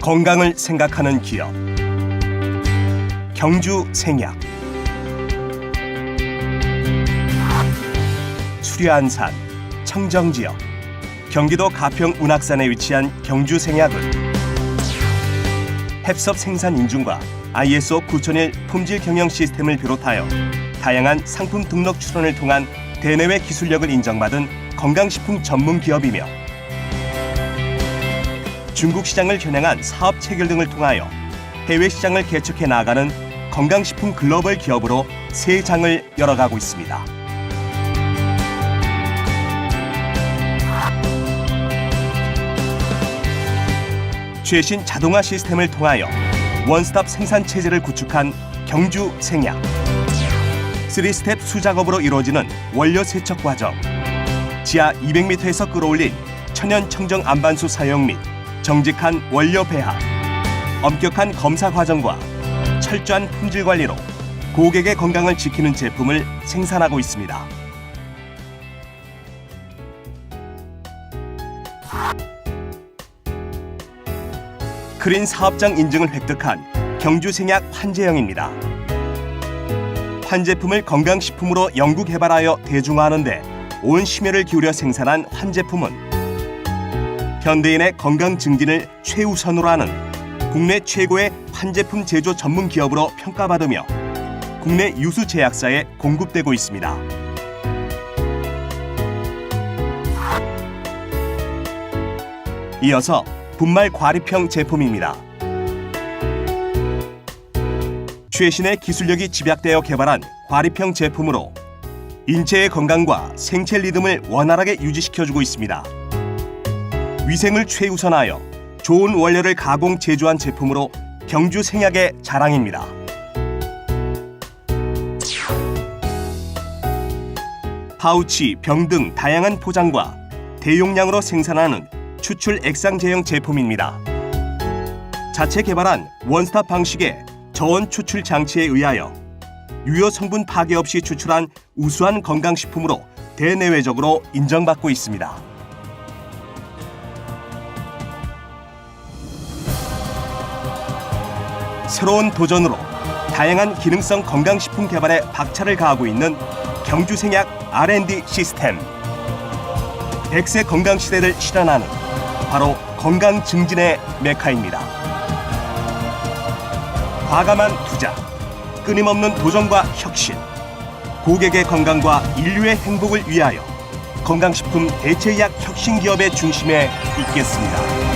건강을 생각하는 기업. 경주 생약 수려안산 청정지역. 경기도 가평 운악산에 위치한 경주 생약은 햅섭 생산 인증과 ISO 9001 품질 경영 시스템을 비롯하여 다양한 상품 등록 출원을 통한 대내외 기술력을 인정받은 건강식품 전문 기업이며 중국 시장을 겨냥한 사업 체결 등을 통하여 해외 시장을 개척해 나가는 건강식품 글로벌 기업으로 새 장을 열어가고 있습니다. 최신 자동화 시스템을 통하여 원스톱 생산 체제를 구축한 경주 생약. 3스텝 수작업으로 이루어지는 원료 세척 과정. 지하 200m에서 끌어올린 천연 청정 안반수 사용 및 정직한 원료 배합. 엄격한 검사 과정과 철저한 품질 관리로 고객의 건강을 지키는 제품을 생산하고 있습니다. 크린 사업장 인증을 획득한 경주생약 환제형입니다. 환제품을 건강식품으로 연구 개발하여 대중화하는데 온 심혈을 기울여 생산한 환제품은 현대인의 건강 증진을 최우선으로 하는 국내 최고의 환제품 제조 전문 기업으로 평가받으며 국내 유수 제약사에 공급되고 있습니다. 이어서 분말 과립형 제품입니다. 최신의 기술력이 집약되어 개발한 과립형 제품으로 인체의 건강과 생체 리듬을 원활하게 유지시켜주고 있습니다. 위생을 최우선하여 좋은 원료를 가공 제조한 제품으로 경주 생약의 자랑입니다. 파우치, 병 등 다양한 포장과 대용량으로 생산하는 추출 액상 제형 제품입니다. 자체 개발한 원스톱 방식의 저온 추출 장치에 의하여 유효 성분 파괴 없이 추출한 우수한 건강식품으로 대내외적으로 인정받고 있습니다. 새로운 도전으로 다양한 기능성 건강식품 개발에 박차를 가하고 있는 경주생약 R&D 시스템. 100세 건강 시대를 실현하는 바로 건강 증진의 메카입니다. 과감한 투자, 끊임없는 도전과 혁신, 고객의 건강과 인류의 행복을 위하여 건강식품 대체약 혁신 기업의 중심에 있겠습니다.